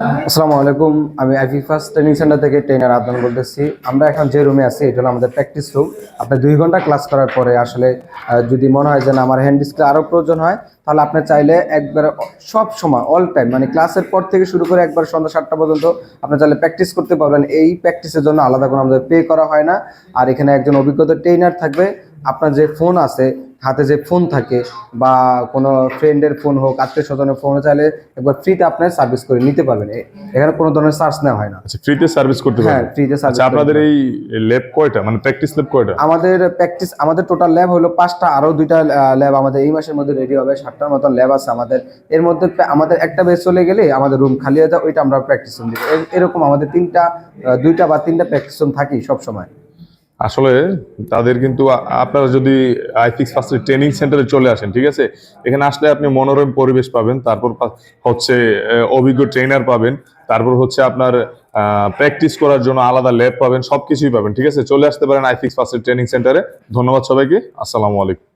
আসসালামু আলাইকুম, আমি আইফি ফার্স্ট ট্রেনিং সেন্টার থেকে ট্রেনার আদনান বলতেছি। আমরা এখন যে রুমে আছি, এটা হলো আমাদের প্র্যাকটিস রুম আপনি দুই ঘণ্টা ক্লাস করার পরে আসলে যদি মনে হয় যে না, আমার হ্যান্ড ডিসপ্লে আরও প্রয়োজন হয়, তাহলে আপনি চাইলে একবার সব সময় অল টাইম মানে ক্লাসের পর থেকে শুরু করে একবার সন্ধ্যা সাতটা পর্যন্ত আপনি চাইলে প্র্যাকটিস করতে পারবেন। এই প্র্যাকটিসের জন্য আলাদা কোনো আমাদের পে করা হয় না। আর এখানে একজন অভিজ্ঞতা ট্রেনার থাকবে। আপনার যে ফোন আছে হাতে যে ফোন থাকে বা কোনো ফ্রেন্ডের ফোন হোক আত্মীয় স্বজনের ফোন চাইলে একবার ফ্রিতে আপনার সার্ভিস করে নিতে পারবেন। এখানে কোনো ধরনের চার্জ নেওয়া হয় না। আচ্ছা ফ্রিতে সার্ভিস করতে হ্যাঁ ফ্রিতে সার্ভিস আচ্ছা আপনাদের এই ল্যাব কয়টা? মানে প্র্যাকটিস ল্যাব কয়টা? আমাদের প্র্যাকটিস আমাদের টোটাল ল্যাব হলো পাঁচটা আরও দুইটা ল্যাব আমাদের এই মাসের মধ্যে রেডি হবে সাতটার মতন ল্যাব আছে আমাদের। এর মধ্যে আমাদের একটা বেস চলে গেলে আমাদের রুম খালি হয়ে যায় ওইটা আমরা প্র্যাকটিস রুম দিব। এরকম আমাদের তিনটা দুইটা বা তিনটা প্র্যাকটিস রুম থাকি সব সময় আসলে তাদের কিন্তু আপনারা যদি আইফিক্স ফার্স্টের ট্রেনিং সেন্টারে চলে আসেন, ঠিক আছে? এখানে আসলে আপনি মনোরম পরিবেশ পাবেন, তারপর হচ্ছে অভিজ্ঞ ট্রেনার পাবেন, তারপর হচ্ছে আপনার প্র্যাকটিস করার জন্য আলাদা ল্যাব পাবেন সব কিছুই পাবেন, ঠিক আছে? চলে আসতে পারেন আইফিক্স ফার্স্টের ট্রেনিং সেন্টারে। ধন্যবাদ সবাইকে, আসসালামু আলাইকুম।